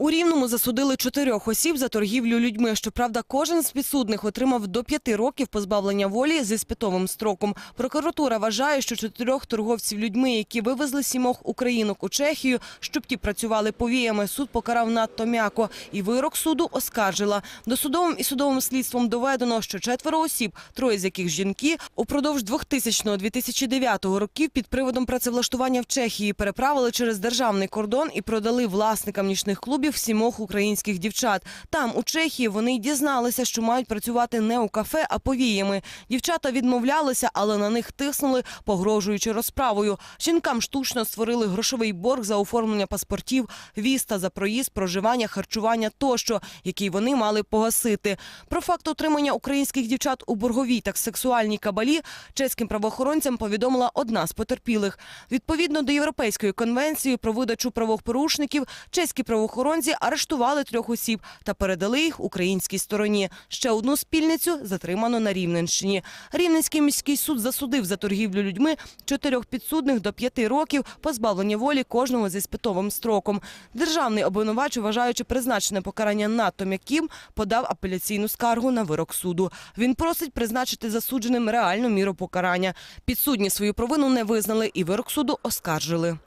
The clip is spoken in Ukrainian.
У Рівному засудили чотирьох осіб за торгівлю людьми. Щоправда, кожен з підсудних отримав до п'яти років позбавлення волі зі спитовим строком. Прокуратура вважає, що чотирьох торговців людьми, які вивезли сімох українок у Чехію, щоб ті працювали повіями, суд покарав надто м'яко. І вирок суду оскаржила. Досудовим і судовим слідством доведено, що четверо осіб, троє з яких жінки, упродовж 2000-2009 років під приводом працевлаштування в Чехії переправили через державний кордон і продали власникам нічних клубів сімох українських дівчат. Там, у Чехії, вони й дізналися, що мають працювати не у кафе, а повіями. Дівчата відмовлялися, але на них тиснули, погрожуючи розправою. Жінкам штучно створили грошовий борг за оформлення паспортів, віз та за проїзд, проживання, харчування тощо, який вони мали погасити. Про факт отримання українських дівчат у борговій та сексуальній кабалі чеським правоохоронцям повідомила одна з потерпілих. Відповідно до Європейської конвенції про видачу правопорушників, чеські правоохоронці арештували трьох осіб та передали їх українській стороні. Ще одну спільницю затримано на Рівненщині. Рівненський міський суд засудив за торгівлю людьми чотирьох підсудних до п'яти років позбавлення волі кожного зі спитовим строком. Державний обвинувач, вважаючи призначене покарання надто м'яким, подав апеляційну скаргу на вирок суду. Він просить призначити засудженим реальну міру покарання. Підсудні свою провину не визнали і вирок суду оскаржили.